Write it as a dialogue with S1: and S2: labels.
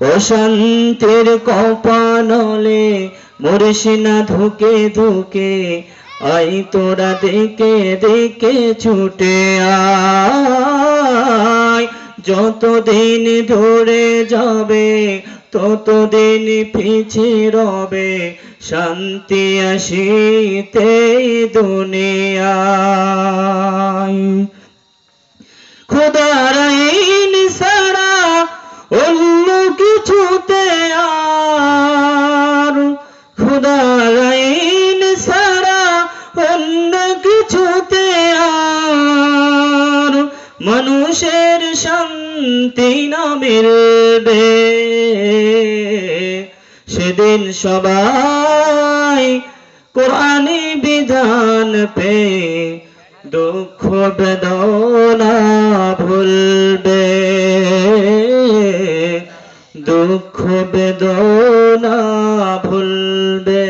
S1: অশান্তির কপানলে মরিসিনা ধুকে ধুকে, আই তোরা দেখে দেখে ছুটে আয়। যতদিন ধরে যাবে, ততদিন পিছে রবে, শান্তি আসিতে দুনিয়ায়। খোদার আইন সারা কিছুতে আর খোদার সারা অন্য কিছুতে আর মানুষের শান্তি না মিলবে। সেদিন সবাই কোরআনি বিধান পে দুঃখ বেদনা দুঃখ বেদনা ভুলবে।